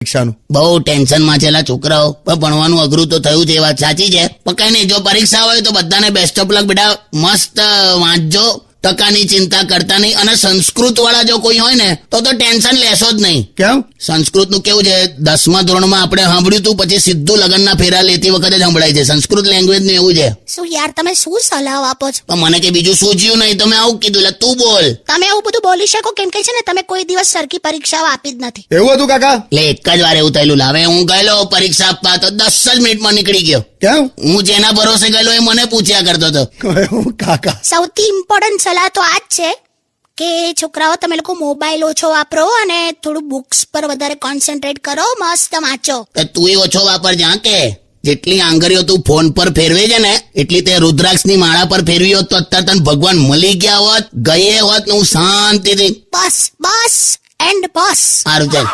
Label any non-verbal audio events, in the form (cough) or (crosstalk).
પરીક્ષાનું. બહુ ટેન્શનમાં છેલા છોકરાઓ. ભણવાનું અઘરું તો થયું છે, એ વાત સાચી છે. પણ કઈ નહીં, જો પરીક્ષા હોય તો બધાને બેસ્ટ ઓફ લક બેટા. મસ્ત વાંચજો. ટકાની ચિંતા કરતા નહીં. અને સંસ્કૃત વાળા જો કોઈ હોય ને તો તો ટેન્શન લેશો જ નહીં. કેમ? સંસ્કૃતનું કેવું છે? દસમા ધોરણમાં આપણે સાંભળ્યું તું પછી સીધું લગ્નના ફેરા લેતી વખતે જ સંભળાય છે. સંસ્કૃત લેંગ્વેજનું એવું છે. શું યાર તમે શું સલાહ આપો છો? પણ મને કે બીજું સૂજ્યું નહીં. તમે આવું કીધું એટલે તું બોલ. તમે એવું બધું બોલી શકો? કેમ કે છે ને તમે કોઈ દિવસ સરખી પરીક્ષાઓ આપી જ નથી. એવું હતું કાકા? એટલે એક જ વાર એવું થયેલું. લાવે હું ગયેલો પરીક્ષા આપવા તો દસ જ મિનિટમાં નીકળી ગયો. કેમ? હું જેના ભરોસે ગયેલો એ મને પૂછ્યા કરતો હતો. (laughs) કાકા. સૌથી ઇમ્પોર્ટન્ટ સલાહ તો આ જ છે કે છોકરાઓ તમે લોકો મોબાઈલ ઓછો વાપરો અને થોડું બુક્સ પર વધારે કોન્સન્ટ્રેટ કરો મસ્ત વાંચો. તું એ ઓછો વાપરજે હા કે. જેટલી આંગળીઓ તું ફોન પર ફેરવે છે ને એટલી તે રુદ્રાક્ષની માળા પર ફેરવી હોત તો અત્યારે તને ભગવાન મળી ગયા હોત ગયે હોત ને હું શાંતિથી. બસ બસ એન્ડ બસ. સારું ચાલ.